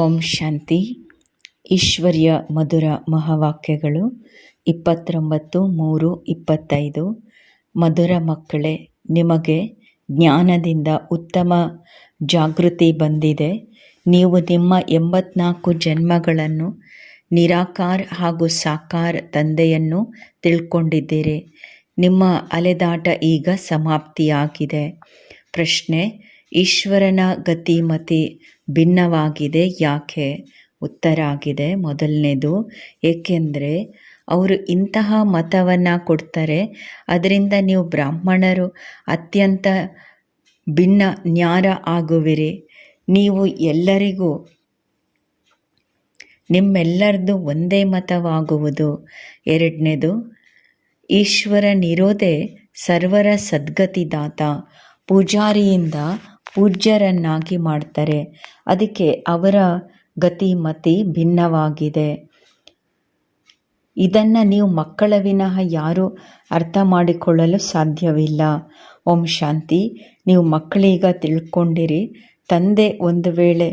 ಓಂ ಶಾಂತಿ. ಈಶ್ವರ್ಯ ಮಧುರ ಮಹಾವಾಕ್ಯಗಳು ಇಪ್ಪತ್ತೊಂಬತ್ತು ಮೂರು ಇಪ್ಪತ್ತೈದು. ಮಧುರ ಮಕ್ಕಳೇ, ನಿಮಗೆ ಜ್ಞಾನದಿಂದ ಉತ್ತಮ ಜಾಗೃತಿ ಬಂದಿದೆ. ನೀವು ನಿಮ್ಮ ಎಂಬತ್ನಾಲ್ಕು ಜನ್ಮಗಳನ್ನು ನಿರಾಕಾರ ಹಾಗೂ ಸಾಕಾರ ತಂದೆಯನ್ನು ತಿಳ್ಕೊಂಡಿದ್ದೀರಿ. ನಿಮ್ಮ ಅಲೆದಾಟ ಈಗ ಸಮಾಪ್ತಿಯಾಗಿದೆ. ಪ್ರಶ್ನೆ, ಈಶ್ವರನ ಗತಿಮತಿ ಭಿನ್ನವಾಗಿದೆ. ಯಾಕೆ? ಉತ್ತರ ಆಗಿದೆ ಮೊದಲನೇದು, ಏಕೆಂದರೆ ಅವರು ಇಂತಹ ಮತವನ್ನು ಕೊಡ್ತಾರೆ. ಅದರಿಂದ ನೀವು ಬ್ರಾಹ್ಮಣರು ಅತ್ಯಂತ ಭಿನ್ನ ನ್ಯಾರ ಆಗುವಿರಿ. ನೀವು ಎಲ್ಲರಿಗೂ ನಿಮ್ಮೆಲ್ಲರದು ಒಂದೇ ಮತವಾಗುವುದು. ಎರಡನೇದು ಈಶ್ವರನಿರೋದೇ ಸರ್ವರ ಸದ್ಗತಿದಾತ. ಪೂಜಾರಿಯಿಂದ ಪೂಜ್ಯರನ್ನಾಗಿ ಮಾಡ್ತಾರೆ. ಅದಕ್ಕೆ ಅವರ ಗತಿಮತಿ ಭಿನ್ನವಾಗಿದೆ. ಇದನ್ನು ನೀವು ಮಕ್ಕಳ ವಿನಃ ಯಾರೂ ಅರ್ಥ ಮಾಡಿಕೊಳ್ಳಲು ಸಾಧ್ಯವಿಲ್ಲ. ಓಂ ಶಾಂತಿ. ನೀವು ಮಕ್ಕಳೀಗ ತಿಳ್ಕೊಂಡಿರಿ. ತಂದೆ ಒಂದು ವೇಳೆ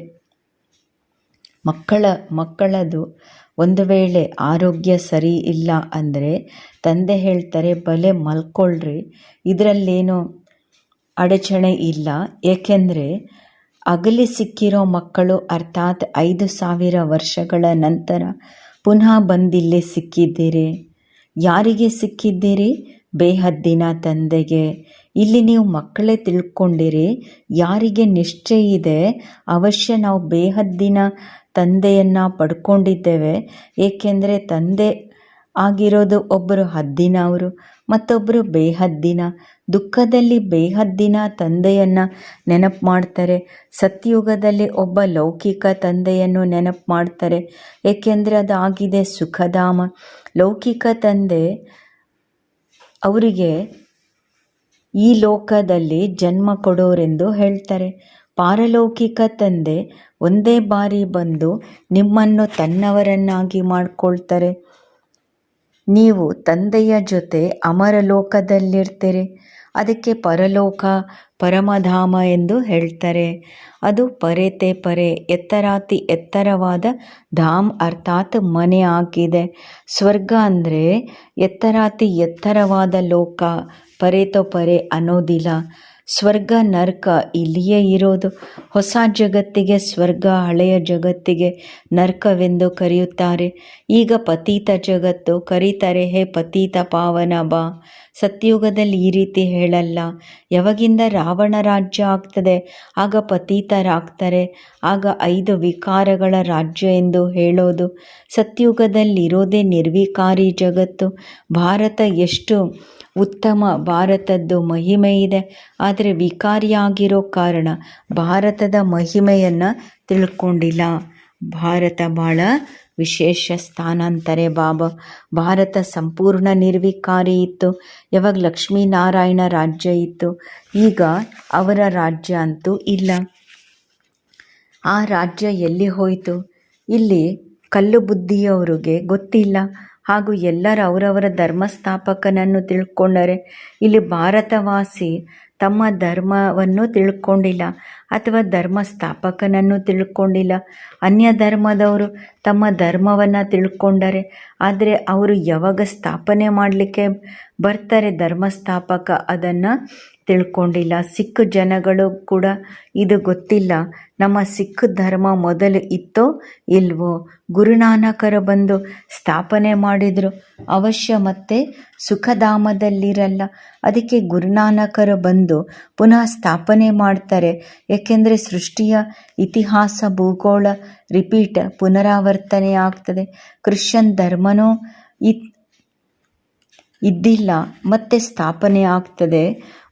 ಮಕ್ಕಳ, ಮಕ್ಕಳದು ಒಂದು ವೇಳೆ ಆರೋಗ್ಯ ಸರಿ ಇಲ್ಲ ಅಂದರೆ ತಂದೆ ಹೇಳ್ತಾರೆ, ಬಲೆ ಮಲ್ಕೊಳ್ರಿ. ಇದರಲ್ಲೇನೋ ಅಡಚಣೆ ಇಲ್ಲ. ಏಕೆಂದರೆ ಅಗಲಿ ಸಿಕ್ಕಿರೋ ಮಕ್ಕಳು ಅರ್ಥಾತ್ ಐದು ಸಾವಿರ ವರ್ಷಗಳ ನಂತರ ಪುನಃ ಬಂದಿಲ್ಲೇ ಸಿಕ್ಕಿದ್ದೀರಿ. ಯಾರಿಗೆ ಸಿಕ್ಕಿದ್ದೀರಿ? ಬೇಹದ್ದಿನ ತಂದೆಗೆ. ಇಲ್ಲಿ ನೀವು ಮಕ್ಕಳೇ ತಿಳ್ಕೊಂಡಿರಿ. ಯಾರಿಗೆ ನಿಶ್ಚಯ ಇದೆ? ಅವಶ್ಯ ನಾವು ಬೇಹದ್ದಿನ ತಂದೆಯನ್ನು ಪಡ್ಕೊಂಡಿದ್ದೇವೆ. ಏಕೆಂದರೆ ತಂದೆ ಆಗಿರೋದು ಒಬ್ಬರು ಹದ್ದಿನವರು ಮತ್ತೊಬ್ಬರು ಬೇಹದ್ದಿನ. ದುಃಖದಲ್ಲಿ ಬೇಹದ್ದಿನ ತಂದೆಯನ್ನು ನೆನಪು ಮಾಡ್ತಾರೆ. ಸತ್ಯುಗದಲ್ಲಿ ಒಬ್ಬ ಲೌಕಿಕ ತಂದೆಯನ್ನು ನೆನಪು ಮಾಡ್ತಾರೆ. ಏಕೆಂದರೆ ಅದಾಗಿದೆ ಸುಖಧಾಮ. ಲೌಕಿಕ ತಂದೆ ಅವರಿಗೆ ಈ ಲೋಕದಲ್ಲಿ ಜನ್ಮ ಕೊಡೋರೆಂದು ಹೇಳ್ತಾರೆ. ಪಾರಲೌಕಿಕ ತಂದೆ ಒಂದೇ ಬಾರಿ ಬಂದು ನಿಮ್ಮನ್ನು ತನ್ನವರನ್ನಾಗಿ ಮಾಡಿಕೊಳ್ತಾರೆ. ನೀವು ತಂದೆಯ ಜೊತೆ ಅಮರಲೋಕದಲ್ಲಿರ್ತೀರಿ. ಅದಕ್ಕೆ ಪರಲೋಕ, ಪರಮಧಾಮ ಎಂದು ಹೇಳ್ತಾರೆ. ಅದು ಪರೇತೆ ಪರೆ, ಎತ್ತರಾತಿ ಎತ್ತರವಾದ ಧಾಮ್ ಅರ್ಥಾತ್ ಮನೆ ಆಗಿದೆ. ಸ್ವರ್ಗ ಅಂದರೆ ಎತ್ತರಾತಿ ಎತ್ತರವಾದ ಲೋಕ ಪರೇತೋ ಪರೆ ಅನ್ನೋದಿಲ್ಲ. ಸ್ವರ್ಗ ನರ್ಕ ಇಲ್ಲಿಯೇ ಇರೋದು. ಹೊಸ ಜಗತ್ತಿಗೆ ಸ್ವರ್ಗ, ಹಳೆಯ ಜಗತ್ತಿಗೆ ನರ್ಕವೆಂದು ಕರೆಯುತ್ತಾರೆ. ಈಗ ಪತೀತ ಜಗತ್ತು ಕರೀತಾರೆ, ಹೇ ಪತೀತ ಪಾವನ ಬಾ ಸತ್ಯುಗದಲ್ಲಿ ಈ ರೀತಿ ಹೇಳಲ್ಲ. ಯಾವಾಗಿಂದ ರಾವಣ ರಾಜ್ಯ ಆಗ್ತದೆ, ಆಗ ಪತೀತರಾಗ್ತಾರೆ, ಆಗ ಐದು ವಿಕಾರಗಳ ರಾಜ್ಯ ಎಂದು ಹೇಳೋದು. ಸತ್ಯುಗದಲ್ಲಿರೋದೇ ನಿರ್ವಿಕಾರಿ ಜಗತ್ತು. ಭಾರತ ಎಷ್ಟು ಉತ್ತಮ ಭಾರತದ್ದು ಮಹಿಮೆ ಇದೆ. ಆದರೆ ವಿಕಾರಿಯಾಗಿರೋ ಕಾರಣ ಭಾರತದ ಮಹಿಮೆಯನ್ನು ತಿಳ್ಕೊಂಡಿಲ್ಲ. ಭಾರತ ಭಾಳ ವಿಶೇಷ ಸ್ಥಾನ ಅಂತಾರೆ ಬಾಬಾ. ಭಾರತ ಸಂಪೂರ್ಣ ನಿರ್ವಿಕಾರಿ ಇತ್ತು. ಯಾವಾಗ ಲಕ್ಷ್ಮೀನಾರಾಯಣ ರಾಜ್ಯ ಇತ್ತು. ಈಗ ಅವರ ರಾಜ್ಯ ಅಂತೂ ಇಲ್ಲ. ಆ ರಾಜ್ಯ ಎಲ್ಲಿ ಹೋಯಿತು? ಇಲ್ಲಿ ಕಲ್ಲು ಬುದ್ಧಿಯವರಿಗೆ ಗೊತ್ತಿಲ್ಲ. ಹಾಗೂ ಎಲ್ಲರ ಅವರವರ ಧರ್ಮಸ್ಥಾಪಕನನ್ನು ತಿಳ್ಕೊಂಡರೆ ಇಲ್ಲಿ ಭಾರತವಾಸಿ ತಮ್ಮ ಧರ್ಮವನ್ನು ತಿಳ್ಕೊಂಡಿಲ್ಲ. ಅಥವಾ ಧರ್ಮ ಸ್ಥಾಪಕನನ್ನು ತಿಳ್ಕೊಂಡಿಲ್ಲ. ಅನ್ಯ ಧರ್ಮದವರು ತಮ್ಮ ಧರ್ಮವನ್ನು ತಿಳ್ಕೊಂಡರೆ, ಆದರೆ ಅವರು ಯಾವಾಗ ಸ್ಥಾಪನೆ ಮಾಡಲಿಕ್ಕೆ ಬರ್ತಾರೆ ಧರ್ಮಸ್ಥಾಪಕ ಅದನ್ನು ತಿಳ್ಕೊಂಡಿಲ್ಲ. ಸಿಖ್ ಜನಗಳು ಕೂಡ ಇದು ಗೊತ್ತಿಲ್ಲ. ನಮ್ಮ ಸಿಖ್ ಧರ್ಮ ಮೊದಲು ಇತ್ತೋ ಇಲ್ವೋ? ಗುರುನಾನಕರು ಬಂದು ಸ್ಥಾಪನೆ ಮಾಡಿದರು. ಅವಶ್ಯ ಮತ್ತೆ ಸುಖಧಾಮದಲ್ಲಿರಲ್ಲ. ಅದಕ್ಕೆ ಗುರುನಾನಕರು ಬಂದು ಪುನಃ ಸ್ಥಾಪನೆ ಮಾಡ್ತಾರೆ. ಏಕೆಂದರೆ ಸೃಷ್ಟಿಯ ಇತಿಹಾಸ, ಭೂಗೋಳ, ರಿಪೀಟ್ ಪುನರಾವರ್ತನೆ ಆಗ್ತದೆ. ಕ್ರಿಶ್ಚಿಯನ್ ಧರ್ಮನೂ ಇತ್ ಇದ್ದಿಲ್ಲ, ಮತ್ತೆ ಸ್ಥಾಪನೆ ಆಗ್ತದೆ.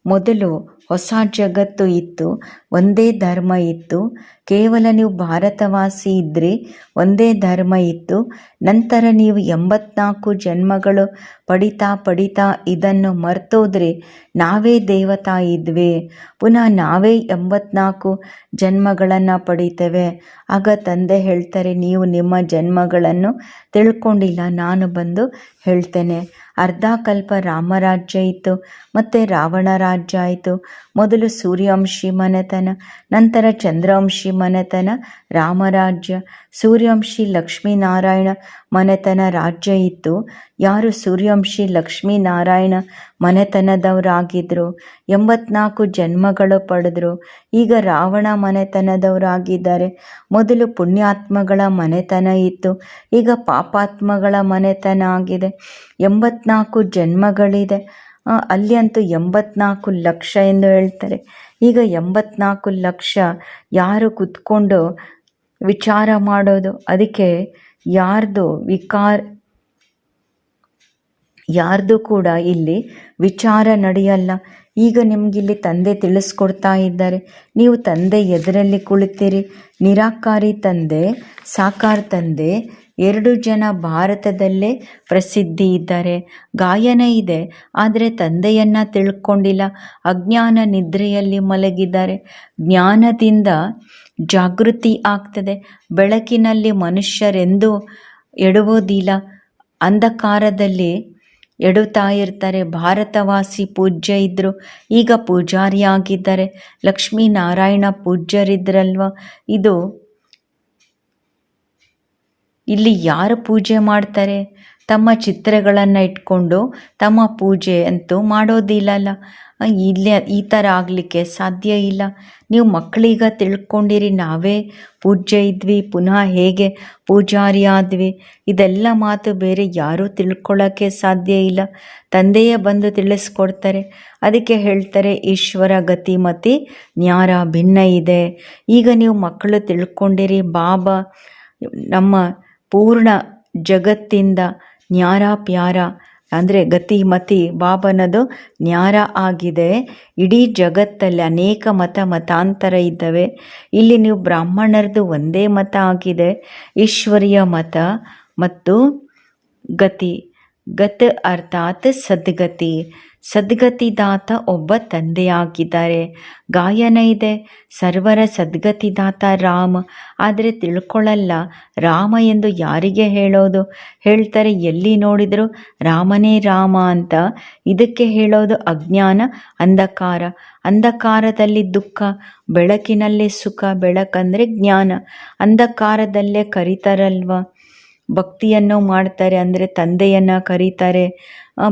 ಮೊದಲು ಹೊಸ ಜಗತ್ತು ಇತ್ತು, ಒಂದೇ ಧರ್ಮ ಇತ್ತು. ಕೇವಲ ನೀವು ಭಾರತವಾಸಿ ಇದ್ದರೆ ಒಂದೇ ಧರ್ಮ ಇತ್ತು. ನಂತರ ನೀವು ಎಂಬತ್ನಾಲ್ಕು ಜನ್ಮಗಳು ಪಡಿತಾ ಪಡಿತಾ ಇದನ್ನು ಮರ್ತೋದ್ರೆ ನಾವೇ ದೇವತಾ ಇದ್ವಿ. ಪುನಃ ನಾವೇ ಎಂಬತ್ನಾಲ್ಕು ಜನ್ಮಗಳನ್ನು ಪಡಿತೇವೆ. ಆಗ ತಂದೆ ಹೇಳ್ತಾರೆ, ನೀವು ನಿಮ್ಮ ಜನ್ಮಗಳನ್ನು ತಿಳ್ಕೊಂಡಿಲ್ಲ, ನಾನು ಬಂದು ಹೇಳ್ತೇನೆ. ಅರ್ಧಕಲ್ಪ ರಾಮರಾಜ್ಯ ಇತ್ತು, ಮತ್ತು ರಾವಣ ರಾಜ್ಯ ಆಯಿತು ಮೊದಲು ಸೂರ್ಯವಂಶಿ ಮನೆತನ, ನಂತರ ಚಂದ್ರವಂಶಿ ಮನೆತನ, ರಾಮರಾಜ್ಯ. ಸೂರ್ಯವಂಶಿ ಲಕ್ಷ್ಮೀನಾರಾಯಣ ಮನೆತನ ರಾಜ್ಯ ಇತ್ತು. ಯಾರು ಸೂರ್ಯವಂಶಿ ಲಕ್ಷ್ಮೀನಾರಾಯಣ ಮನೆತನದವರಾಗಿದ್ದರು ಎಂಬತ್ನಾಲ್ಕು ಜನ್ಮಗಳು ಪಡೆದ್ರು. ಈಗ ರಾವಣ ಮನೆತನದವರಾಗಿದ್ದಾರೆ. ಮೊದಲು ಪುಣ್ಯಾತ್ಮಗಳ ಮನೆತನ ಇತ್ತು. ಈಗ ಪಾಪಾತ್ಮಗಳ ಮನೆತನ ಆಗಿದೆ. ಎಂಬತ್ನಾಲ್ಕು ಜನ್ಮಗಳಿದೆ. ಅಲ್ಲಿ ಅಂತೂ ಎಂಬತ್ನಾಲ್ಕು ಲಕ್ಷ ಎಂದು ಹೇಳ್ತಾರೆ. ಈಗ ಎಂಬತ್ನಾಲ್ಕು ಲಕ್ಷ ಯಾರು ಕುತ್ಕೊಂಡು ವಿಚಾರ ಮಾಡೋದು? ಅದಕ್ಕೆ ಯಾರ್ದು ವಿಕಾರ, ಯಾರ್ದು ಕೂಡ ಇಲ್ಲಿ ವಿಚಾರ ನಡೆಯಲ್ಲ. ಈಗ ನಿಮಗಿಲ್ಲಿ ತಂದೆ ತಿಳಿಸ್ಕೊಡ್ತಾ ಇದ್ದಾರೆ. ನೀವು ತಂದೆ ಎದರಲ್ಲಿ ಕುಳಿತೀರಿ. ನಿರಾಕಾರಿ ತಂದೆ, ಸಾಕಾರ ತಂದೆ ಎರಡು ಜನ ಭಾರತದಲ್ಲೇ ಪ್ರಸಿದ್ಧಿ ಇದ್ದಾರೆ. ಗಾಯನ ಇದೆ, ಆದರೆ ತಂದೆಯನ್ನು ತಿಳ್ಕೊಂಡಿಲ್ಲ. ಅಜ್ಞಾನ ನಿದ್ರೆಯಲ್ಲಿ ಮಲಗಿದ್ದಾರೆ. ಜ್ಞಾನದಿಂದ ಜಾಗೃತಿ ಆಗ್ತದೆ. ಬೆಳಕಿನಲ್ಲಿ ಮನುಷ್ಯರೆಂದೂ ಎಡುವುದಿಲ್ಲ. ಅಂಧಕಾರದಲ್ಲಿ ಎಡುತ್ತಾ ಇರ್ತಾರೆ. ಭಾರತವಾಸಿ ಪೂಜ್ಯ ಇದ್ದರು ಈಗ ಪೂಜಾರಿ ಆಗಿದ್ದಾರೆ ಲಕ್ಷ್ಮೀನಾರಾಯಣ ಪೂಜ್ಯರಿದ್ರಲ್ವ? ಇದು ಇಲ್ಲಿ ಯಾರು ಪೂಜೆ ಮಾಡ್ತಾರೆ? ತಮ್ಮ ಚಿತ್ರಗಳನ್ನು ಇಟ್ಕೊಂಡು ತಮ್ಮ ಪೂಜೆ ಅಂತೂ ಮಾಡೋದಿಲ್ಲಲ್ಲ ಇಲ್ಲೇ ಈ ಥರ ಆಗಲಿಕ್ಕೆ ಸಾಧ್ಯ ಇಲ್ಲ. ನೀವು ಮಕ್ಕಳೀಗ ತಿಳ್ಕೊಂಡಿರಿ, ನಾವೇ ಪೂಜೆ ಇದ್ವಿ, ಪುನಃ ಹೇಗೆ ಪೂಜಾರಿ ಆದ್ವಿ? ಇದೆಲ್ಲ ಮಾತು ಬೇರೆ ಯಾರೂ ತಿಳ್ಕೊಳ್ಳೋಕ್ಕೆ ಸಾಧ್ಯ ಇಲ್ಲ. ತಂದೆಯೇ ಬಂದು ತಿಳಿಸ್ಕೊಡ್ತಾರೆ. ಅದಕ್ಕೆ ಹೇಳ್ತಾರೆ, ಈಶ್ವರ ಗತಿಮತಿ, ನ್ಯಾರ ಭಿನ್ನ ಇದೆ. ಈಗ ನೀವು ಮಕ್ಕಳು ತಿಳ್ಕೊಂಡಿರಿ, ಬಾಬಾ, ನಮ್ಮ ಪೂರ್ಣ ಜಗತ್ತಿಂದ ನ್ಯಾರ ಪ್ಯಾರ, ಅಂದರೆ ಗತಿ ಮತಿ ಬಾಬನದು ನ್ಯಾರ ಆಗಿದೆ. ಇಡೀ ಜಗತ್ತಲ್ಲಿ ಅನೇಕ ಮತ ಮತಾಂತರ ಇದ್ದಾವೆ. ಇಲ್ಲಿ ನೀವು ಬ್ರಾಹ್ಮಣರದು ಒಂದೇ ಮತ ಆಗಿದೆ. ಈಶ್ವರಿಯ ಮತ ಮತ್ತು ಗತಿ. ಗತ್ ಅರ್ಥಾತ್ ಸದ್ಗತಿ. ಸದ್ಗತಿದಾತ ಒಬ್ಬ ತಂದೆಯಾಗಿದ್ದಾರೆ. ಗಾಯನ ಇದೆ. ಸರ್ವರ ಸದ್ಗತಿದಾತ ರಾಮ. ಆದರೆ ತಿಳ್ಕೊಳ್ಳಲ್ಲ, ರಾಮ ಎಂದು ಯಾರಿಗೆ ಹೇಳೋದು? ಹೇಳ್ತಾರೆ, ಎಲ್ಲಿ ನೋಡಿದರೂ ರಾಮನೇ ರಾಮ ಅಂತ. ಇದಕ್ಕೆ ಹೇಳೋದು ಅಜ್ಞಾನ, ಅಂಧಕಾರ. ಅಂಧಕಾರದಲ್ಲಿ ದುಃಖ, ಬೆಳಕಿನಲ್ಲೇ ಸುಖ, ಬೆಳಕಂದರೆ ಜ್ಞಾನ. ಅಂಧಕಾರದಲ್ಲೇ ಕರೀತಾರಲ್ವ? ಭಕ್ತಿಯನ್ನು ಮಾಡ್ತಾರೆ ಅಂದರೆ ತಂದೆಯನ್ನು ಕರೀತಾರೆ.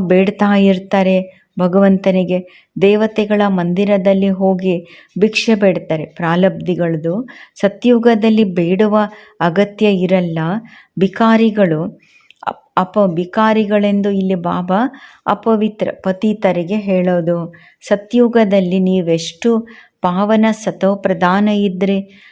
ಬೇಡ್ತಾ ಇರ್ತಾರೆ. ಭಗವಂತನಿಗೆ ದೇವತೆಗಳ ಮಂದಿರದಲ್ಲಿ ಹೋಗಿ ಭಿಕ್ಷೆ ಬೇಡ್ತಾರೆ. ಪ್ರಾಲಬ್ಧಿಗಳದು ಸತ್ಯುಗದಲ್ಲಿ ಬೇಡುವ ಅಗತ್ಯ ಇರಲ್ಲ. ಭಿಕಾರಿಗಳು ಅಪ್- ಭಿಕಾರಿಗಳೆಂದು ಇಲ್ಲಿ ಬಾಬಾ ಅಪವಿತ್ರ ಪತೀತರಿಗೆ ಹೇಳೋದು, ಸತ್ಯುಗದಲ್ಲಿ ನೀವೆಷ್ಟು ಪಾವನ ಸತೋಪ್ರಧಾನ ಇದ್ದರೆ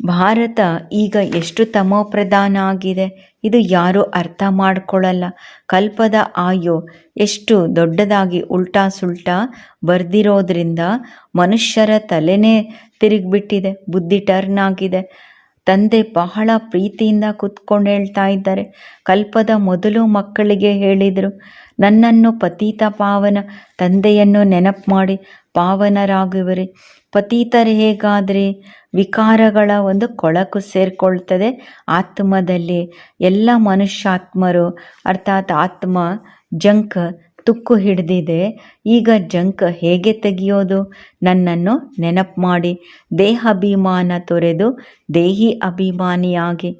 ಭಾರತ ಈಗ ಎಷ್ಟು ತಮೋಪ್ರಧಾನ ಆಗಿದೆ ಇದು ಯಾರೂ ಅರ್ಥ ಮಾಡ್ಕೊಳ್ಳಲ್ಲ. ಕಲ್ಪದ ಆಯು ಎಷ್ಟು ದೊಡ್ಡದಾಗಿ ಉಲ್ಟಾ ಸುಲ್ಟಾ ಬರ್ದಿರೋದ್ರಿಂದ ಮನುಷ್ಯರ ತಲೆನೇ ತಿರುಗಿಬಿಟ್ಟಿದೆ, ಬುದ್ಧಿ ಟರ್ನ್ ಆಗಿದೆ. ತಂದೆ ಬಹಳ ಪ್ರೀತಿಯಿಂದ ಕೂತ್ಕೊಂಡು ಹೇಳ್ತಾ ಇದ್ದಾರೆ. ಕಲ್ಪದ ಮೊದಲು ಮಕ್ಕಳಿಗೆ ಹೇಳಿದರು, ನನ್ನನ್ನು ಪತೀತ ಪಾವನ, ತಂದೆಯನ್ನು ನೆನಪು ಮಾಡಿ, ಪಾವನರಾಗುವರಿ. ಪತೀತರು ಹೇಗಾದರೆ ವಿಕಾರಗಳ ಒಂದು ಕೊಳಕು ಸೇರಿಕೊಳ್ತದೆ. ಆತ್ಮದಲ್ಲಿ ಎಲ್ಲ ಮನುಷ್ಯಾತ್ಮರು, ಅರ್ಥಾತ್ ಆತ್ಮ ಜಂಕ್ ತುಕ್ಕು ಹಿಡಿದಿದೆ. ಈಗ ಜಂಕ್ ಹೇಗೆ ತೆಗೆಯೋದು? ನನ್ನನ್ನು ನೆನಪು ಮಾಡಿ. ದೇಹಾಭಿಮಾನ ತೊರೆದು ದೇಹಿ ಅಭಿಮಾನಿಯಾಗಿ.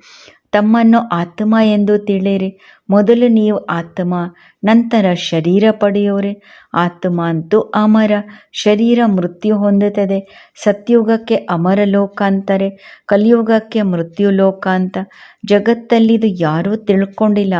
ತಮ್ಮನ್ನು ಆತ್ಮ ಎಂದು ತಿಳಿರಿ ಮೊದಲು ನೀವು ಆತ್ಮ, ನಂತರ ಶರೀರ ಪಡೆಯೋರೆ ಆತ್ಮ ಅಂತೂ ಅಮರ, ಶರೀರ ಮೃತ್ಯು ಹೊಂದುತ್ತದೆ. ಸತ್ಯುಗಕ್ಕೆ ಅಮರ ಲೋಕ ಅಂತಾರೆ ಕಲಿಯುಗಕ್ಕೆ ಮೃತ್ಯು ಲೋಕ ಅಂತ ಜಗತ್ತಲ್ಲಿದು ಯಾರೂ ತಿಳ್ಕೊಂಡಿಲ್ಲ.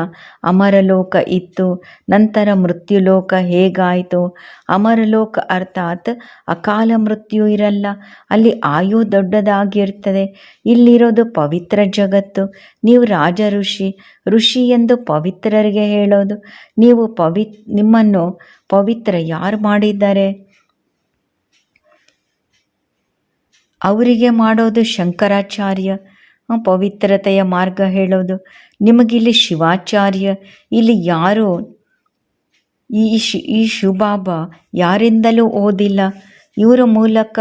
ಅಮರ ಲೋಕ ಇತ್ತು. ನಂತರ ಮೃತ್ಯು ಲೋಕ ಹೇಗಾಯಿತು? ಅಮರ ಲೋಕ ಅರ್ಥಾತ್ ಅಕಾಲ ಮೃತ್ಯು ಇರಲ್ಲ. ಅಲ್ಲಿ ಆಯು ದೊಡ್ಡದಾಗಿರ್ತದೆ. ಇಲ್ಲಿರೋದು ಪವಿತ್ರ ಜಗತ್ತು. ನೀವು ರಾಜ ಋಷಿ. ಋಷಿ ಎಂದು ಪವಿತ್ರರಿಗೆ ಹೇಳೋದು. ನೀವು ಪವಿತ್ ನಿಮ್ಮನ್ನು ಪವಿತ್ರ ಯಾರು ಮಾಡಿದ್ದಾರೆ? ಅವರಿಗೆ ಮಾಡೋದು ಶಂಕರಾಚಾರ್ಯ. ಪವಿತ್ರತೆಯ ಮಾರ್ಗ ಹೇಳೋದು. ನಿಮಗಿಲ್ಲಿ ಶಿವಾಚಾರ್ಯ, ಇಲ್ಲಿ ಯಾರು ಈ ಶಿ, ಈ ಶಿವಬಾಬಾ ಯಾರಿಂದಲೂ ಓದಿಲ್ಲ. ಇವರ ಮೂಲಕ,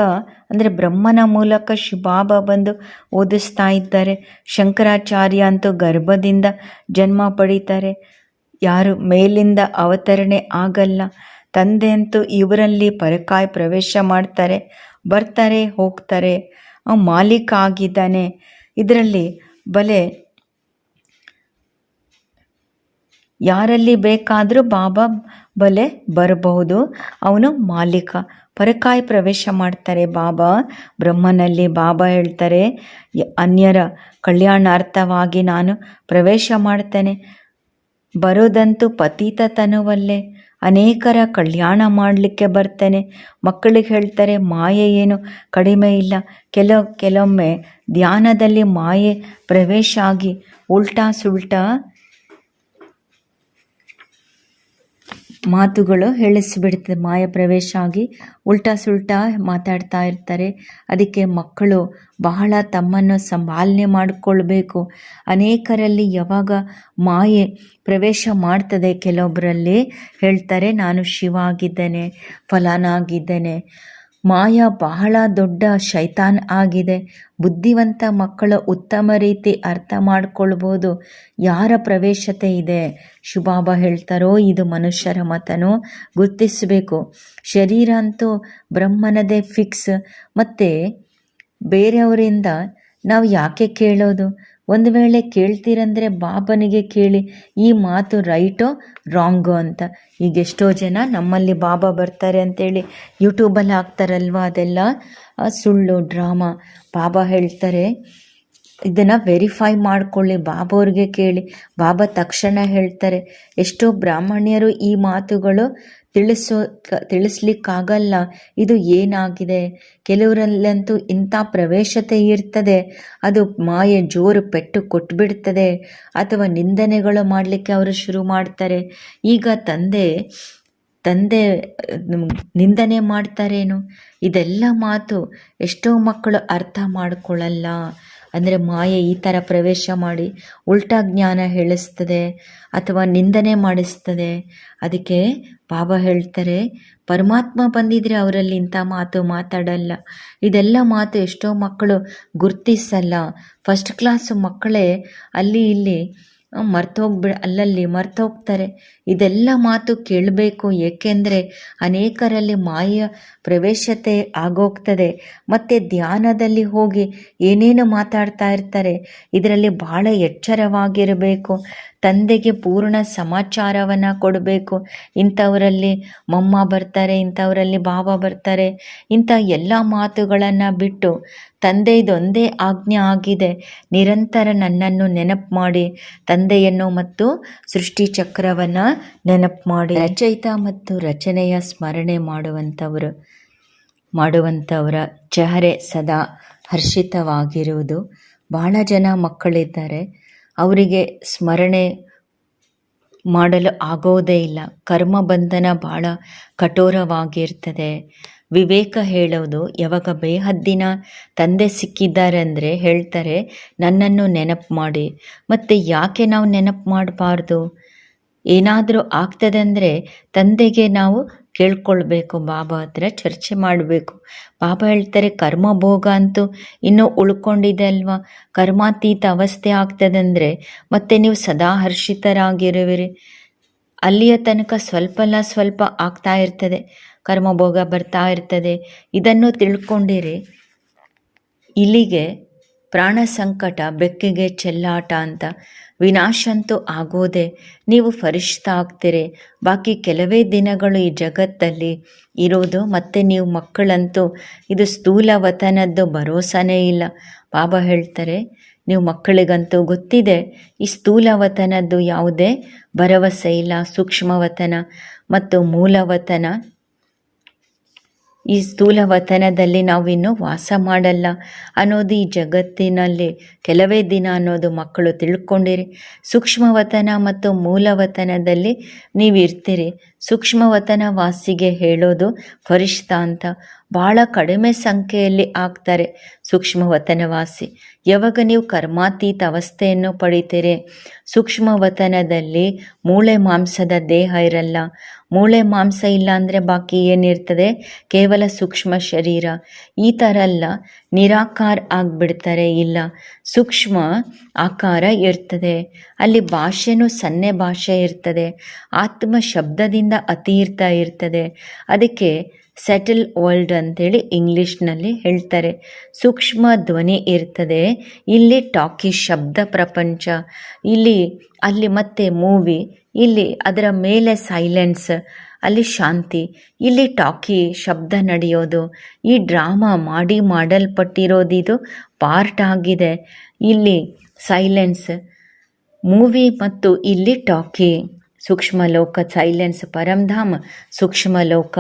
ಅಂದರೆ ಬ್ರಹ್ಮನ ಮೂಲಕ ಶಿವಬಾಬಾ ಬಂದು ಓದಿಸ್ತಾ ಇದ್ದಾರೆ. ಶಂಕರಾಚಾರ್ಯ ಅಂತೂ ಗರ್ಭದಿಂದ ಜನ್ಮ ಪಡೀತಾರೆ. ಯಾರು ಮೇಲಿಂದ ಅವತರಣೆ ಆಗಲ್ಲ. ತಂದೆ ಅಂತೂ ಇವರಲ್ಲಿ ಪರಕಾಯ ಪ್ರವೇಶ ಮಾಡ್ತಾರೆ. ಬರ್ತಾರೆ, ಹೋಗ್ತಾರೆ. ಮಾಲೀಕ ಆಗಿದ್ದಾನೆ. ಇದರಲ್ಲಿ ಬಲೆ ಯಾರಲ್ಲಿ ಬೇಕಾದರೂ ಬಾಬಾ ಬಲೆ ಬರಬಹುದು. ಅವನು ಮಾಲೀಕ. ಪರಕಾಯ ಪ್ರವೇಶ ಮಾಡ್ತಾರೆ ಬಾಬಾ. ಬ್ರಹ್ಮನಲ್ಲಿ ಬಾಬಾ ಹೇಳ್ತಾರೆ ಅನ್ಯರ ಕಲ್ಯಾಣಾರ್ಥವಾಗಿ ನಾನು ಪ್ರವೇಶ ಮಾಡ್ತೇನೆ. ಬರೋದಂತೂ ಪತೀತ ತನುವಲ್ಲೇ ಅನೇಕರ ಕಲ್ಯಾಣ ಮಾಡಲಿಕ್ಕೆ ಬರ್ತೇನೆ. ಮಕ್ಕಳಿಗೆ ಹೇಳ್ತಾರೆ, ಮಾಯೆ ಏನು ಕಡಿಮೆ ಇಲ್ಲ. ಕೆಲವು ಕೆಲವೊಮ್ಮೆ ಧ್ಯಾನದಲ್ಲಿ ಮಾಯೆ ಪ್ರವೇಶ ಆಗಿ ಉಲ್ಟಾ ಸುಲ್ಟಾ ಮಾತುಗಳು ಹೇಳಿಸ್ಬಿಡ್ತದೆ. ಮಾಯ ಪ್ರವೇಶ ಆಗಿ ಉಲ್ಟಾ ಸುಲ್ಟಾ ಮಾತಾಡ್ತಾ ಇರ್ತಾರೆ. ಅದಕ್ಕೆ ಮಕ್ಕಳು ಬಹಳ ತಮ್ಮನ್ನು ಸಂಭಾಲನೆ ಮಾಡಿಕೊಳ್ಬೇಕು. ಅನೇಕರಲ್ಲಿ ಯಾವಾಗ ಮಾಯೆ ಪ್ರವೇಶ ಮಾಡ್ತದೆ ಕೆಲವೊಬ್ಬರಲ್ಲಿ ಹೇಳ್ತಾರೆ, ನಾನು ಶಿವ ಆಗಿದ್ದೇನೆ ಫಲಾನ ಆಗಿದ್ದೇನೆ ಮಾಯ ಬಹಳ ದೊಡ್ಡ ಶೈತಾನ್ ಆಗಿದೆ. ಬುದ್ಧಿವಂತ ಮಕ್ಕಳು ಉತ್ತಮ ರೀತಿ ಅರ್ಥ ಮಾಡ್ಕೊಳ್ಬೋದು. ಯಾರ ಪ್ರವೇಶತೆ ಇದೆ? ಶುಭಾಬ ಹೇಳ್ತಾರೋ ಇದು ಮನುಷ್ಯರ ಮತನೋ? ಗುರ್ತಿಸಬೇಕು. ಶರೀರ ಅಂತೂ ಬ್ರಹ್ಮನದೇ ಫಿಕ್ಸ್. ಮತ್ತು ಬೇರೆಯವರಿಂದ ನಾವು ಯಾಕೆ ಕೇಳೋದು? ಒಂದು ವೇಳೆ ಕೇಳ್ತೀರಂದರೆ ಬಾಬನಿಗೆ ಕೇಳಿ, ಈ ಮಾತು ರೈಟೋ, ರಾಂಗೋ ಅಂತ. ಈಗ ಎಷ್ಟೋ ಜನ ನಮ್ಮಲ್ಲಿ ಬಾಬಾ ಬರ್ತಾರೆ ಅಂತೇಳಿ ಯೂಟ್ಯೂಬಲ್ಲಿ ಹಾಕ್ತಾರಲ್ವ ಅದೆಲ್ಲ? ಸುಳ್ಳು, ಡ್ರಾಮಾ. ಬಾಬಾ ಹೇಳ್ತಾರೆ, ಇದನ್ನು ವೆರಿಫೈ ಮಾಡಿಕೊಳ್ಳಿ ಬಾಬಾವ್ರಿಗೆ ಕೇಳಿ. ಬಾಬಾ ತಕ್ಷಣ ಹೇಳ್ತಾರೆ, ಎಷ್ಟೋ ಬ್ರಾಹ್ಮಣ್ಯರು ಈ ಮಾತುಗಳು ತಿಳಿಸೋ, ತಿಳಿಸ್ಲಿಕ್ಕಾಗಲ್ಲ. ಇದು ಏನಾಗಿದೆ? ಕೆಲವರಲ್ಲಂತೂ ಇಂಥ ಪ್ರವೇಶತೆ ಇರ್ತದೆ. ಅದು ಮಾಯೆ ಜೋರು ಪೆಟ್ಟು ಕೊಟ್ಬಿಡ್ತದೆ. ಅಥವಾ ನಿಂದನೆಗಳು ಮಾಡಲಿಕ್ಕೆ ಅವರು ಶುರು ಮಾಡ್ತಾರೆ. ಈಗ ತಂದೆ ತಂದೆ ನಿಂದನೆ ಮಾಡ್ತಾರೇನು? ಇದೆಲ್ಲ ಮಾತು ಎಷ್ಟೋ ಮಕ್ಕಳು ಅರ್ಥ ಮಾಡ್ಕೊಳ್ಳಲ್ಲ. ಅಂದರೆ ಮಾಯೆ ಈ ಥರ ಪ್ರವೇಶ ಮಾಡಿ ಉಲ್ಟಾ ಜ್ಞಾನ ಹೇಳಿಸ್ತದೆ ಅಥವಾ ನಿಂದನೆ ಮಾಡಿಸ್ತದೆ. ಅದಕ್ಕೆ ಬಾಬಾ ಹೇಳ್ತಾರೆ, ಪರಮಾತ್ಮ ಬಂದಿದ್ರೆ ಅವರಲ್ಲಿ ಇಂಥ ಮಾತು ಮಾತಾಡಲ್ಲ. ಇದೆಲ್ಲ ಮಾತು ಎಷ್ಟೋ ಮಕ್ಕಳು ಗುರ್ತಿಸಲ್ಲ. ಫಸ್ಟ್ ಕ್ಲಾಸ್ ಮಕ್ಕಳೇ ಅಲ್ಲಿ ಇಲ್ಲಿ ಮರ್ತೋಗ್ಬಿಡ, ಅಲ್ಲಲ್ಲಿ ಮರ್ತೋಗ್ತಾರೆ. ಇದೆಲ್ಲ ಮಾತು ಕೇಳಬೇಕು, ಏಕೆಂದರೆ ಅನೇಕರಲ್ಲಿ ಮಾಯ ಪ್ರವೇಶತೆ ಆಗೋಗ್ತದೆ. ಮತ್ತು ಧ್ಯಾನದಲ್ಲಿ ಹೋಗಿ ಏನೇನು ಮಾತಾಡ್ತಾ ಇರ್ತಾರೆ, ಇದರಲ್ಲಿ ಬಹಳ ಎಚ್ಚರವಾಗಿರಬೇಕು. ತಂದೆಗೆ ಪೂರ್ಣ ಸಮಾಚಾರವನ್ನು ಕೊಡಬೇಕು. ಇಂಥವರಲ್ಲಿ ಮಮ್ಮ ಬರ್ತಾರೆ, ಇಂಥವರಲ್ಲಿ ಬಾಬಾ ಬರ್ತಾರೆ, ಇಂಥ ಎಲ್ಲ ಮಾತುಗಳನ್ನು ಬಿಟ್ಟು ತಂದೆ ಇದೊಂದೇ ಆಜ್ಞೆ ಆಗಿದೆ. ನಿರಂತರ ನನ್ನನ್ನು ನೆನಪು ಮಾಡಿ ತಂದೆಯನ್ನು ಮತ್ತು ಸೃಷ್ಟಿ ಚಕ್ರವನ್ನು ನೆನಪು ಮಾಡಿ. ರಚಯಿತ ಮತ್ತು ರಚನೆಯ ಸ್ಮರಣೆ ಮಾಡುವಂಥವರು, ಮಾಡುವಂಥವರ ಚಹರೆ ಸದಾ ಹರ್ಷಿತವಾಗಿರುವುದು. ಬಹಳ ಜನ ಮಕ್ಕಳಿದ್ದಾರೆ. ಅವರಿಗೆ ಸ್ಮರಣೆ ಮಾಡಲು ಆಗೋದೇ ಇಲ್ಲ. ಕರ್ಮ ಬಂಧನ ಭಾಳ ಕಠೋರವಾಗಿರ್ತದೆ. ವಿವೇಕ ಹೇಳೋದು ಯಾವಾಗ ಬೇಹದ್ದಿನ ತಂದೆ ಸಿಕ್ಕಿದ್ದಾರೆ ಅಂದರೆ ಹೇಳ್ತಾರೆ, ನನ್ನನ್ನು ನೆನಪು ಮಾಡಿ. ಮತ್ತು ಯಾಕೆ ನಾವು ನೆನಪು ಮಾಡಬಾರ್ದು? ಏನಾದರೂ ಆಗ್ತದೆ ಅಂದರೆ ತಂದೆಗೆ ನಾವು ಕೇಳ್ಕೊಳ್ಬೇಕು, ಬಾಬಾ ಹತ್ರ ಚರ್ಚೆ ಮಾಡಬೇಕು. ಬಾಬಾ ಹೇಳ್ತಾರೆ ಕರ್ಮ ಭೋಗ ಅಂತೂ ಇನ್ನೂ ಉಳ್ಕೊಂಡಿದೆ ಅಲ್ವಾ? ಕರ್ಮಾತೀತ ಅವಸ್ಥೆ ಆಗ್ತದೆ ಅಂದರೆ ಮತ್ತೆ ನೀವು ಸದಾ ಹರ್ಷಿತರಾಗಿರುವಿರಿ. ಅಲ್ಲಿಯ ತನಕ ಸ್ವಲ್ಪಲ್ಲ ಸ್ವಲ್ಪ ಆಗ್ತಾ ಇರ್ತದೆ, ಕರ್ಮಭೋಗ ಬರ್ತಾ ಇರ್ತದೆ. ಇದನ್ನು ತಿಳ್ಕೊಂಡಿರಿ. ಇಲ್ಲಿಗೆ ಪ್ರಾಣ ಸಂಕಟ, ಬೆಕ್ಕಿಗೆ ಚೆಲ್ಲಾಟ ಅಂತ ವಿನಾಶಂತೂ ಆಗೋದೆ. ನೀವು ಫರಿಷ್ಠ ಆಗ್ತೀರಿ. ಬಾಕಿ ಕೆಲವೇ ದಿನಗಳು ಈ ಜಗತ್ತಲ್ಲಿ ಇರೋದು, ಮತ್ತೆ ನೀವು ಮಕ್ಕಳಂತೂ ಇದು ಸ್ಥೂಲ ವತನದ್ದು ಭರೋಸಾನೇ ಇಲ್ಲ. ಬಾಬಾ ಹೇಳ್ತಾರೆ ನೀವು ಮಕ್ಕಳಿಗಂತೂ ಗೊತ್ತಿದೆ, ಈ ಸ್ಥೂಲವತನದ್ದು ಯಾವುದೇ ಭರವಸೆ ಇಲ್ಲ, ಸೂಕ್ಷ್ಮವತನ ಮತ್ತು ಮೂಲವತನ. ಈ ಸ್ಥೂಲವತನದಲ್ಲಿ ನಾವಿನ್ನು ವಾಸ ಮಾಡಲ್ಲ ಅನ್ನೋದು ಈ ಜಗತ್ತಿನಲ್ಲಿ ಕೆಲವೇ ದಿನ ಅನ್ನೋದು ಮಕ್ಕಳು ತಿಳ್ಕೊಂಡಿರಿ. ಸೂಕ್ಷ್ಮವತನ ಮತ್ತು ಮೂಲವತನದಲ್ಲಿ ನೀವು ಇರ್ತೀರಿ ಸೂಕ್ಷ್ಮವತನ ವಾಸಿಗೆ ಹೇಳೋದು ಫರಿಷ್ಠ ಅಂತ. ಭಾಳ ಕಡಿಮೆ ಸಂಖ್ಯೆಯಲ್ಲಿ ಆಗ್ತಾರೆ. ಸೂಕ್ಷ್ಮ ವತನವಾಸಿ ಯಾವಾಗ ನೀವು ಕರ್ಮಾತೀತ ಅವಸ್ಥೆಯನ್ನು ಪಡಿತೀರಿ? ಸೂಕ್ಷ್ಮವತನದಲ್ಲಿ ಮೂಳೆ ಮಾಂಸದ ದೇಹ ಇರಲ್ಲ. ಮೂಳೆ ಮಾಂಸ ಇಲ್ಲ ಅಂದರೆ ಬಾಕಿ ಏನಿರ್ತದೆ? ಕೇವಲ ಸೂಕ್ಷ್ಮ ಶರೀರ. ಈ ಥರ ಎಲ್ಲ ನಿರಾಕಾರ ಆಗಿಬಿಡ್ತಾರೆ ಇಲ್ಲ. ಸೂಕ್ಷ್ಮ ಆಕಾರ ಇರ್ತದೆ. ಅಲ್ಲಿ ಭಾಷೆನೂ ಸನ್ನೆ ಭಾಷೆ ಇರ್ತದೆ. ಆತ್ಮ ಶಬ್ದದಿಂದ ಅತೀರ್ಥ ಇರ್ತದೆ. ಅದಕ್ಕೆ ಸೆಟಲ್ ವರ್ಲ್ಡ್ ಅಂತೇಳಿ ಇಂಗ್ಲೀಷ್ನಲ್ಲಿ ಹೇಳ್ತಾರೆ. ಸೂಕ್ಷ್ಮ ಧ್ವನಿ ಇರ್ತದೆ. ಇಲ್ಲಿ ಟಾಕಿ ಶಬ್ದ ಪ್ರಪಂಚ, ಇಲ್ಲಿ, ಅಲ್ಲಿ ಮತ್ತೆ ಮೂವಿ ಇಲ್ಲಿ ಅದರ ಮೇಲೆ ಸೈಲೆನ್ಸ್ ಅಲ್ಲಿ ಶಾಂತಿ, ಇಲ್ಲಿ ಟಾಕಿ ಶಬ್ದ ನಡೆಯೋದು, ಈ ಡ್ರಾಮಾ ಮಾಡಿ ಮಾಡಲ್ಪಟ್ಟಿರೋದಿದು ಪಾರ್ಟ್ ಆಗಿದೆ. ಇಲ್ಲಿ ಸೈಲೆನ್ಸ್ ಮೂವಿ ಮತ್ತು ಇಲ್ಲಿ ಟಾಕಿ ಸೂಕ್ಷ್ಮ ಲೋಕ ಸೈಲೆನ್ಸ್ ಪರಂಧಾಮ್ ಸೂಕ್ಷ್ಮ ಲೋಕ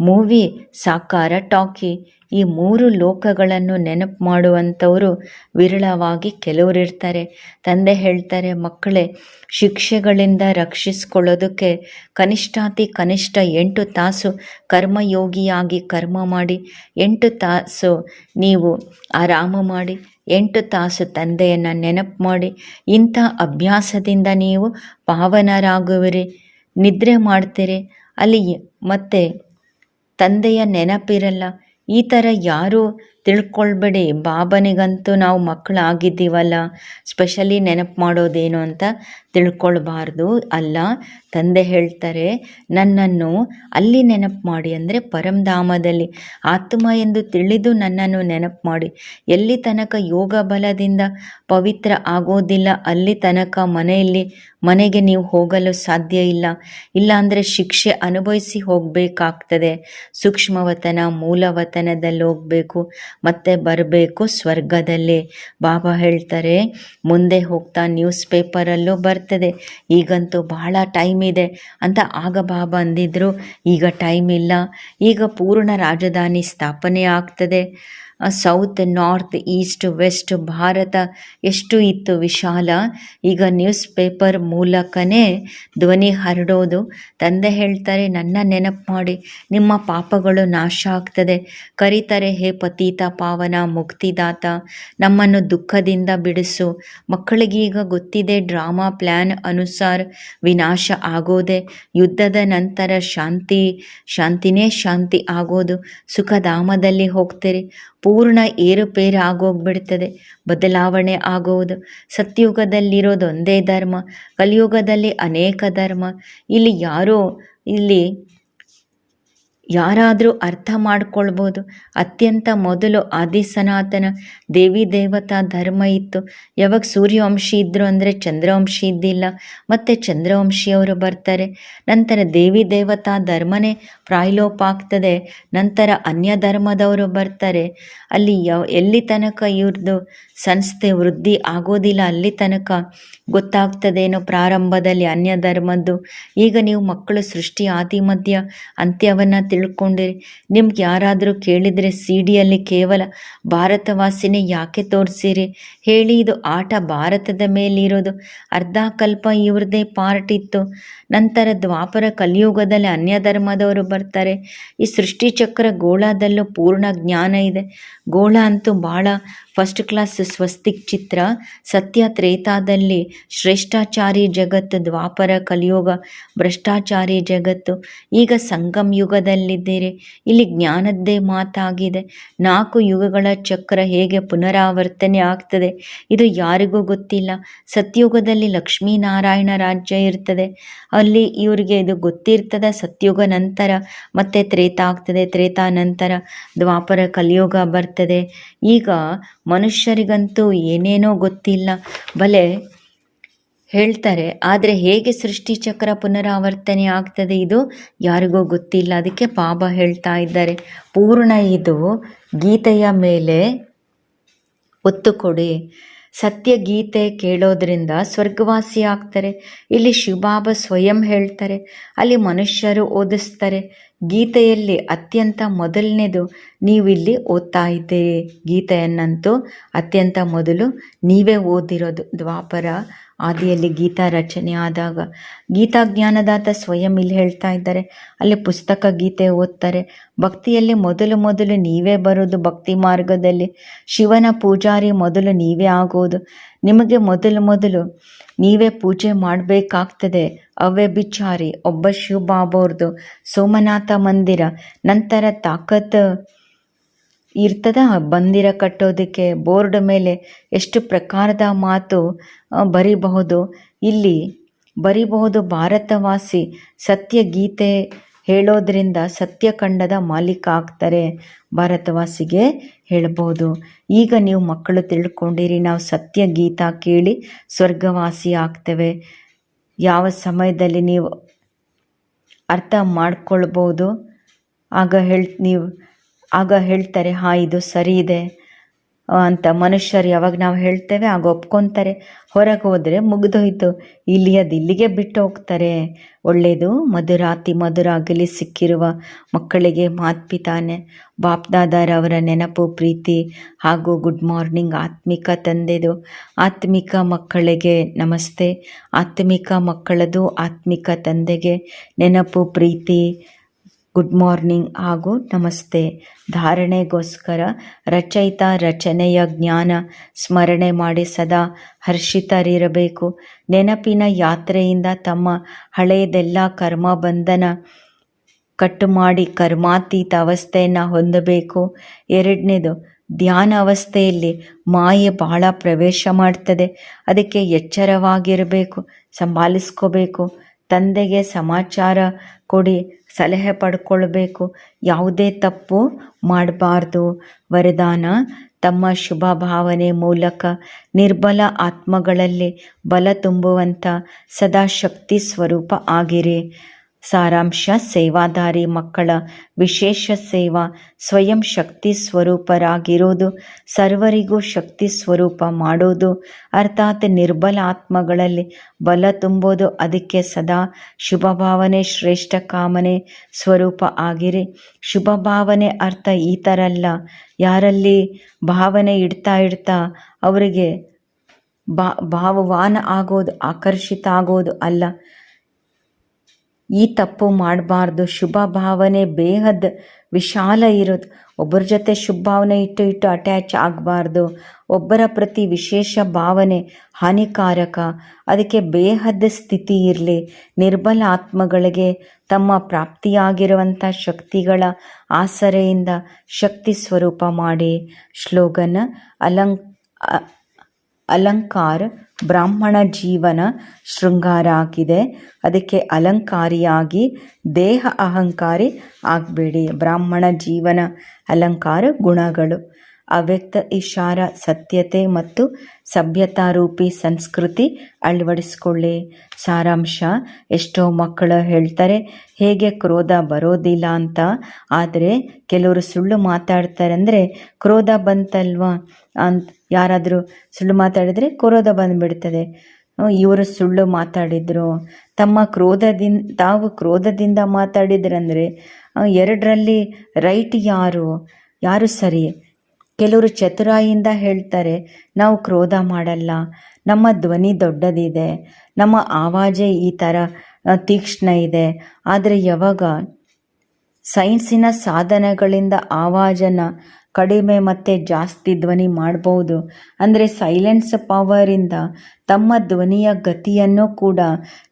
ಮೂವಿ ಸಾಕಾರ ಟಾಕಿ ಈ ಮೂರು ಲೋಕಗಳನ್ನು ನೆನಪು ಮಾಡುವಂಥವರು ವಿರಳವಾಗಿ ಕೆಲವರಿರ್ತಾರೆ ತಂದೆ ಹೇಳ್ತಾರೆ, ಮಕ್ಕಳೇ, ಶಿಕ್ಷೆಗಳಿಂದ ರಕ್ಷಿಸ್ಕೊಳ್ಳೋದಕ್ಕೆ ಕನಿಷ್ಠಾತಿ ಕನಿಷ್ಠ ಎಂಟು ತಾಸು ಕರ್ಮಯೋಗಿಯಾಗಿ ಕರ್ಮ ಮಾಡಿ, ಎಂಟು ತಾಸು ನೀವು ಆರಾಮ ಮಾಡಿ ಎಂಟು ತಾಸು ತಂದೆಯನ್ನು ನೆನಪು ಮಾಡಿ, ಇಂಥ ಅಭ್ಯಾಸದಿಂದ ನೀವು ಪಾವನರಾಗುವಿರಿ, ನಿದ್ರೆ ಮಾಡ್ತೀರಿ. ಅಲ್ಲಿ ಮತ್ತೆ ತಂದೆಯ ನೆನಪಿರಲ್ಲ. ಈ ಥರ ಯಾರೂ ತಿಳ್ಕೊಳ್ಬೇಡಿ. ಬಾಬನಿಗಂತೂ ನಾವು ಮಕ್ಕಳಾಗಿದ್ದೀವಲ್ಲ. ಸ್ಪೆಷಲಿ ನೆನಪು ಮಾಡೋದೇನು ಅಂತ ತಿಳ್ಕೊಳ್ಬಾರ್ದು. ಅಲ್ಲ, ತಂದೆ ಹೇಳ್ತಾರೆ, ನನ್ನನ್ನು ಅಲ್ಲಿ ನೆನಪು ಮಾಡಿ. ಅಂದರೆ ಪರಂಧಾಮದಲ್ಲಿ. ಆತ್ಮ ಎಂದು ತಿಳಿದು ನನ್ನನ್ನು ನೆನಪು ಮಾಡಿ. ಎಲ್ಲಿ ತನಕ ಯೋಗ ಬಲದಿಂದ ಪವಿತ್ರ ಆಗೋದಿಲ್ಲ, ಅಲ್ಲಿ ತನಕ ಮನೆಯಲ್ಲಿ, ಮನೆಗೆ ನೀವು ಹೋಗಲು ಸಾಧ್ಯ ಇಲ್ಲ. ಇಲ್ಲಾಂದರೆ ಶಿಕ್ಷೆ ಅನುಭವಿಸಿ ಹೋಗಬೇಕಾಗ್ತದೆ. ಸೂಕ್ಷ್ಮವತನ, ಮೂಲವತನದಲ್ಲಿ ಹೋಗಬೇಕು. ಮತ್ತೆ ಬರಬೇಕು ಸ್ವರ್ಗದಲ್ಲಿ. ಬಾಬಾ ಹೇಳ್ತಾರೆ, ಮುಂದೆ ಹೋಗ್ತಾ ನ್ಯೂಸ್ ಪೇಪರಲ್ಲೂ ಬರ್ತದೆ. ಈಗಂತೂ ಬಹಳ ಟೈಮ್ ಇದೆ ಅಂತ ಆಗ ಬಾಬಾ ಅಂದಿದ್ರು. ಈಗ ಟೈಮ್ ಇಲ್ಲ. ಈಗ ಪೂರ್ಣ ರಾಜಧಾನಿ ಸ್ಥಾಪನೆ ಆಗ್ತದೆ. South, north, east, west, Bharat ಎಷ್ಟು ಇತ್ತು ವಿಶಾಲ. ಈಗ ನ್ಯೂಸ್ ಪೇಪರ್ ಮೂಲಕನೇ ಧ್ವನಿ ಹರಡೋದು. ತಂದೆ ಹೇಳ್ತಾರೆ, ನನ್ನ ನೆನಪು ಮಾಡಿ, ನಿಮ್ಮ ಪಾಪಗಳು ನಾಶ ಆಗ್ತದೆ. ಕರೀತಾರೆ, ಹೇ ಪತೀತ ಪಾವನ, ಮುಕ್ತಿದಾತ, ನಮ್ಮನ್ನು ದುಃಖದಿಂದ ಬಿಡಿಸು. ಮಕ್ಕಳಿಗೀಗ ಗೊತ್ತಿದೆ, ಡ್ರಾಮಾ ಪ್ಲ್ಯಾನ್ ಅನುಸಾರ ವಿನಾಶ ಆಗೋದೆ. ಯುದ್ಧದ ನಂತರ ಶಾಂತಿ, ಶಾಂತಿನೇ ಶಾಂತಿ ಆಗೋದು. ಸುಖಧಾಮದಲ್ಲಿ ಹೋಗ್ತೀರಿ. ಪೂರ್ಣ ಏರುಪೇರು ಆಗೋಗ್ಬಿಡ್ತದೆ ಬದಲಾವಣೆ ಆಗುವುದು. ಸತ್ಯುಗದಲ್ಲಿರೋದು ಒಂದೇ ಧರ್ಮ ಕಲಿಯುಗದಲ್ಲಿ ಅನೇಕ ಧರ್ಮ. ಇಲ್ಲಿ ಯಾರೋ ಇಲ್ಲಿ ಯಾರಾದರೂ ಅರ್ಥ ಮಾಡ್ಕೊಳ್ಬೋದು. ಅತ್ಯಂತ ಮೊದಲು ಆದಿ ಸನಾತನ ದೇವಿ ದೇವತಾ ಧರ್ಮ ಇತ್ತು. ಯಾವಾಗ ಸೂರ್ಯವಂಶಿ ಇದ್ದರು ಅಂದರೆ ಚಂದ್ರವಂಶಿ ಇದ್ದಿಲ್ಲ. ಮತ್ತು ಚಂದ್ರವಂಶಿಯವರು ಬರ್ತಾರೆ. ನಂತರ ದೇವಿ ದೇವತಾ ಧರ್ಮನೇ ಪ್ರಾಯ್ಲೋಪ ಆಗ್ತದೆ ನಂತರ ಅನ್ಯ ಧರ್ಮದವರು ಬರ್ತಾರೆ. ಅಲ್ಲಿ ಯಾವ ಎಲ್ಲಿ ತನಕ ಇವ್ರದ್ದು ಸಂಸ್ಥೆ ವೃದ್ಧಿ ಆಗೋದಿಲ್ಲ ಅಲ್ಲಿ ತನಕ ಗೊತ್ತಾಗ್ತದೇನೋ ಪ್ರಾರಂಭದಲ್ಲಿ ಅನ್ಯ ಧರ್ಮದ್ದು. ಈಗ ನೀವು ಮಕ್ಕಳು ಸೃಷ್ಟಿ ಆದಿ ಮಧ್ಯ ಅಂತ್ಯವನ್ನು ತಿಳ್ಕೊಂಡಿರಿ ನಿಮ್ಗೆ ಯಾರಾದರೂ ಕೇಳಿದರೆ ಸಿ ಡಿಯಲ್ಲಿ ಕೇವಲ ಭಾರತವಾಸಿನೇ ಯಾಕೆ ತೋರಿಸಿರಿ? ಹೇಳಿ, ಇದು ಆಟ ಭಾರತದ ಮೇಲಿರೋದು. ಅರ್ಧ ಕಲ್ಪ ಇವ್ರದ್ದೇ ಪಾರ್ಟ್ ಇತ್ತು. ನಂತರ ದ್ವಾಪರ ಕಲಿಯುಗದಲ್ಲಿ ಅನ್ಯ ಧರ್ಮದವರು ಬರ್ತಾರೆ. ಈ ಸೃಷ್ಟಿಚಕ್ರ ಗೋಳದಲ್ಲೂ ಪೂರ್ಣ ಜ್ಞಾನ ಇದೆ. ಗೋಳ ಅಂತೂ ಭಾಳ ಫಸ್ಟ್ ಕ್ಲಾಸ್ ಸ್ವಸ್ತಿಕ್ ಚಿತ್ರ. ಸತ್ಯ ತ್ರೇತಾದಲ್ಲಿ ಶ್ರೇಷ್ಠಾಚಾರಿ ಜಗತ್ತು, ದ್ವಾಪರ ಕಲಿಯುಗ, ಭ್ರಷ್ಟಾಚಾರಿ ಜಗತ್ತು. ಈಗ ಸಂಗಮ್ ಯುಗದಲ್ಲಿದ್ದೀರಿ. ಇಲ್ಲಿ ಜ್ಞಾನದ್ದೇ ಮಾತಾಗಿದೆ. ನಾಲ್ಕು ಯುಗಗಳ ಚಕ್ರ ಹೇಗೆ ಪುನರಾವರ್ತನೆ ಆಗ್ತದೆ, ಇದು ಯಾರಿಗೂ ಗೊತ್ತಿಲ್ಲ. ಸತ್ಯುಗದಲ್ಲಿ ಲಕ್ಷ್ಮೀನಾರಾಯಣ ರಾಜ್ಯ ಇರ್ತದೆ. ಅಲ್ಲಿ ಇವರಿಗೆ ಇದು ಗೊತ್ತಿರ್ತದೆ. ಸತ್ಯುಗ ನಂತರ ಮತ್ತೆ ತ್ರೇತ ಆಗ್ತದೆ. ತ್ರೇತ ನಂತರ ದ್ವಾಪರ ಕಲಿಯುಗ ಬರ್ತದೆ. ಈಗ ಮನುಷ್ಯರಿಗಂತೂ ಏನೇನೋ ಗೊತ್ತಿಲ್ಲ. ಬಲೆ ಹೇಳ್ತಾರೆ, ಆದರೆ ಹೇಗೆ ಸೃಷ್ಟಿಚಕ್ರ ಪುನರಾವರ್ತನೆ ಆಗ್ತದೆ ಇದು? ಯಾರಿಗೂ ಗೊತ್ತಿಲ್ಲ. ಅದಕ್ಕೆ ಪಾಪ ಹೇಳ್ತಾ ಇದ್ದಾರೆ. ಪೂರ್ಣ ಇದು ಗೀತೆಯ ಮೇಲೆ ಒತ್ತು ಕೊಡಿ. ಸತ್ಯ ಗೀತೆ ಕೇಳೋದ್ರಿಂದ ಸ್ವರ್ಗವಾಸಿ ಆಗ್ತಾರೆ. ಇಲ್ಲಿ ಶಿವಬಾಬಾ ಸ್ವಯಂ ಹೇಳ್ತಾರೆ. ಅಲ್ಲಿ ಮನುಷ್ಯರು ಓದಿಸ್ತಾರೆ. ಗೀತೆಯಲ್ಲಿ ಅತ್ಯಂತ ಮೊದಲನೇದು, ನೀವಿಲ್ಲಿ ಓದ್ತಾ ಇದ್ದೀರಿ ಗೀತೆಯನ್ನಂತೂ ಅತ್ಯಂತ ಮೊದಲು, ನೀವೇ ಓದಿರೋದು ದ್ವಾಪರ ಆದಿಯಲ್ಲಿ ಗೀತಾ ರಚನೆ ಆದಾಗ ಗೀತಾ ಜ್ಞಾನದಾತ ಸ್ವಯಂ ಇಲ್ಲಿ ಹೇಳ್ತಾ ಇದ್ದಾರೆ. ಅಲ್ಲಿ ಪುಸ್ತಕ ಗೀತೆ ಓದ್ತಾರೆ. ಭಕ್ತಿಯಲ್ಲಿ ಮೊದಲು ಮೊದಲು ನೀವೇ ಬರೋದು ಭಕ್ತಿ ಮಾರ್ಗದಲ್ಲಿ. ಶಿವನ ಪೂಜಾರಿ ಮೊದಲು ನೀವೇ ಆಗೋದು. ನಿಮಗೆ ಮೊದಲು ಮೊದಲು ನೀವೇ ಪೂಜೆ ಮಾಡಬೇಕಾಗ್ತದೆ. ಅವ್ಯಭಿಚಾರಿ ಒಬ್ಬ ಶಿವಬಾಬೋರ್ದು ಸೋಮನಾಥ ಮಂದಿರ, ನಂತರ ತಾಕತ್ ಇರ್ತದ? ಬಂದಿರ ಕಟ್ಟೋದಕ್ಕೆ ಬೋರ್ಡ್ ಮೇಲೆ ಎಷ್ಟು ಪ್ರಕಾರದ ಮಾತು ಬರೀಬಹುದು? ಇಲ್ಲಿ, ಬರಿಬಹುದು ಭಾರತವಾಸಿ ಸತ್ಯ ಗೀತೆ ಹೇಳೋದ್ರಿಂದ ಸತ್ಯಖಂಡದ ಮಾಲೀಕ ಆಗ್ತಾರೆ. ಭಾರತವಾಸಿಗೆ ಹೇಳ್ಬೋದು ಈಗ ನೀವು ಮಕ್ಕಳು ತಿಳ್ಕೊಂಡಿರಿ, ನಾವು ಸತ್ಯ ಗೀತ ಕೇಳಿ ಸ್ವರ್ಗವಾಸಿ ಆಗ್ತೇವೆ. ಯಾವ ಸಮಯದಲ್ಲಿ ನೀವು ಅರ್ಥ ಮಾಡ್ಕೊಳ್ಬೋದು ಆಗ ಹೇಳ್ತ ನೀವು ಆಗ ಹೇಳ್ತಾರೆ, ಹಾಂ, ಇದು ಸರಿ ಇದೆ ಅಂತ ಮನುಷ್ಯರು ಯಾವಾಗ ನಾವು ಹೇಳ್ತೇವೆ, ಆಗ ಒಪ್ಕೊತಾರೆ. ಹೊರಗೆ ಹೋದರೆ ಮುಗಿದೋಯ್ತು. ಇಲ್ಲಿ ಅದು ಇಲ್ಲಿಗೆ ಬಿಟ್ಟು ಹೋಗ್ತಾರೆ. ಒಳ್ಳೆಯದು ಮಧುರಾತಿ ಮಧುರ ಆಗಲಿ ಸಿಕ್ಕಿರುವ ಮಕ್ಕಳಿಗೆ ಮಾತ್ಪಿತಾನೆ. ಬಾಪ್ದಾದಾರವರ ನೆನಪು, ಪ್ರೀತಿ ಹಾಗೂ ಗುಡ್ ಮಾರ್ನಿಂಗ್ ಆತ್ಮಿಕ ತಂದೆದು. ಆತ್ಮಿಕ ಮಕ್ಕಳಿಗೆ ನಮಸ್ತೆ. ಆತ್ಮಿಕ ಮಕ್ಕಳದು ಆತ್ಮಿಕ ತಂದೆಗೆ ನೆನಪು, ಪ್ರೀತಿ ಗುಡ್ ಮಾರ್ನಿಂಗ್ ಹಾಗೂ ನಮಸ್ತೆ. ಧಾರಣೆಗೋಸ್ಕರ ರಚಯಿತ ರಚನೆಯ ಜ್ಞಾನ ಸ್ಮರಣೆ ಮಾಡಿ ಸದಾ ಹರ್ಷಿತರಿರಬೇಕು. ನೆನಪಿನ ಯಾತ್ರೆಯಿಂದ ತಮ್ಮ ಹಳೆಯದೆಲ್ಲ ಕರ್ಮ ಬಂಧನ ಕಟ್ಟು ಮಾಡಿ ಕರ್ಮಾತೀತ ಅವಸ್ಥೆಯನ್ನು ಹೊಂದಬೇಕು. ಎರಡನೇದು, ಧ್ಯಾನ ಅವಸ್ಥೆಯಲ್ಲಿ ಮಾಯೆ ಬಹಳ ಪ್ರವೇಶ ಮಾಡ್ತದೆ. ಅದಕ್ಕೆ ಎಚ್ಚರವಾಗಿರಬೇಕು, ಸಂಭಾಲಿಸ್ಕೋಬೇಕು. ತಂದೆಗೆ ಸಮಾಚಾರ ಕೊಡಿ ಸಲಹೆ ಪಡ್ಕೊಳ್ಬೇಕು. ಯಾವುದೇ ತಪ್ಪು ಮಾಡಬಾರ್ದು. ವರದಾನ ತಮ್ಮ ಶುಭ ಭಾವನೆ ಮೂಲಕ ನಿರ್ಬಲ ಆತ್ಮಗಳಲ್ಲಿ ಬಲ ತುಂಬುವಂಥ ಸದಾ ಶಕ್ತಿ ಸ್ವರೂಪ ಆಗಿರಿ. ಸಾರಾಂಶ, ಸೇವಾದಾರಿ, ಮಕ್ಕಳ ವಿಶೇಷ ಸೇವಾ, ಸ್ವಯಂ ಶಕ್ತಿ ಸ್ವರೂಪರಾಗಿರೋದು, ಸರ್ವರಿಗೂ ಶಕ್ತಿ ಸ್ವರೂಪ ಮಾಡೋದು, ಅರ್ಥಾತ್ ನಿರ್ಬಲ ಆತ್ಮಗಳಲ್ಲಿ ಬಲ ತುಂಬೋದು, ಅದಕ್ಕೆ ಸದಾ ಶುಭ ಭಾವನೆ ಶ್ರೇಷ್ಠ ಕಾಮನೆ ಸ್ವರೂಪ ಆಗಿರಿ. ಶುಭ ಭಾವನೆ ಅರ್ಥ ಈ ಥರ ಅಲ್ಲ. ಯಾರಲ್ಲಿ ಭಾವನೆ ಇಡ್ತಾ ಇಡ್ತಾ ಅವರಿಗೆ ಭಾವವಾನ ಆಗೋದು, ಆಕರ್ಷಿತ ಆಗೋದು ಅಲ್ಲ. ಈ ತಪ್ಪು ಮಾಡಬಾರ್ದು. ಶುಭ ಭಾವನೆ, ಬೇಹದ್, ವಿಶಾಲ ಇರೋದು. ಒಬ್ಬರ ಜೊತೆ ಶುಭ ಭಾವನೆ ಇಟ್ಟು ಇಟ್ಟು ಅಟ್ಯಾಚ್ ಆಗಬಾರ್ದು. ಒಬ್ಬರ ಪ್ರತಿ ವಿಶೇಷ ಭಾವನೆ ಹಾನಿಕಾರಕ. ಅದಕ್ಕೆ ಬೇಹದ್ ಸ್ಥಿತಿ ಇರಲಿ. ನಿರ್ಬಲ ಆತ್ಮಗಳಿಗೆ ತಮ್ಮ ಪ್ರಾಪ್ತಿಯಾಗಿರುವಂಥ ಶಕ್ತಿಗಳ ಆಸರೆಯಿಂದ ಶಕ್ತಿ ಸ್ವರೂಪ ಮಾಡಿ. ಶ್ಲೋಗನ ಅಲಂ ಅಲಂಕಾರ ಬ್ರಾಹ್ಮಣ ಜೀವನ ಶೃಂಗಾರ ಆಗಿದೆ ಅದಕ್ಕೆ ಅಲಂಕಾರಿಯಾಗಿ ದೇಹ ಅಹಂಕಾರಿ ಆಗಬೇಡಿ. ಬ್ರಾಹ್ಮಣ ಜೀವನ ಅಲಂಕಾರ ಗುಣಗಳು. ಅವ್ಯಕ್ತ ಇಶಾರ, ಸತ್ಯತೆ ಮತ್ತು ಸಭ್ಯತಾರೂಪಿ ಸಂಸ್ಕೃತಿ ಅಳವಡಿಸ್ಕೊಳ್ಳಿ. ಸಾರಾಂಶ, ಎಷ್ಟೋ ಮಕ್ಕಳು ಹೇಳ್ತಾರೆ, ಹೇಗೆ ಕ್ರೋಧ ಬರೋದಿಲ್ಲ ಅಂತ. ಆದರೆ ಕೆಲವರು ಸುಳ್ಳು ಮಾತಾಡ್ತಾರೆ ಅಂದರೆ ಕ್ರೋಧ ಬಂತಲ್ವಾ? ಅಂತ ಯಾರಾದರೂ ಸುಳ್ಳು ಮಾತಾಡಿದರೆ ಕ್ರೋಧ ಬಂದುಬಿಡ್ತದೆ. ಇವರು ಸುಳ್ಳು ಮಾತಾಡಿದರು. ತಮ್ಮ ಕ್ರೋಧದಿಂದ ತಾವು ಕ್ರೋಧದಿಂದ ಮಾತಾಡಿದ್ರಂದರೆ ಎರಡರಲ್ಲಿ ರೈಟ್ ಯಾರು? ಯಾರು ಸರಿ? ಕೆಲವರು ಚತುರಾಯಿಯಿಂದ ಹೇಳ್ತಾರೆ, ನಾವು ಕ್ರೋಧ ಮಾಡಲ್ಲ, ನಮ್ಮ ಧ್ವನಿ ದೊಡ್ಡದಿದೆ, ನಮ್ಮ ಆವಾಜೇ ಈ ಥರ ತೀಕ್ಷ್ಣ ಇದೆ. ಆದರೆ ಯಾವಾಗ ಸೈನ್ಸಿನ ಸಾಧನಗಳಿಂದ ಆವಾಜನ್ನು ಕಡಿಮೆ ಮತ್ತು ಜಾಸ್ತಿ ಧ್ವನಿ ಮಾಡಬಹುದು ಅಂದರೆ ಸೈಲೆನ್ಸ್ ಪವರಿಂದ ತಮ್ಮ ಧ್ವನಿಯ ಗತಿಯನ್ನು ಕೂಡ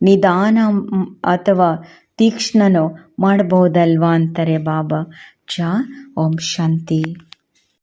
ನಿಧಾನ ಅಥವಾ ತೀಕ್ಷ್ಣನೋ ಮಾಡಬಹುದಲ್ವಾ ಅಂತಾರೆ ಬಾಬಾ. ಚ ಓಂ ಶಾಂತಿ.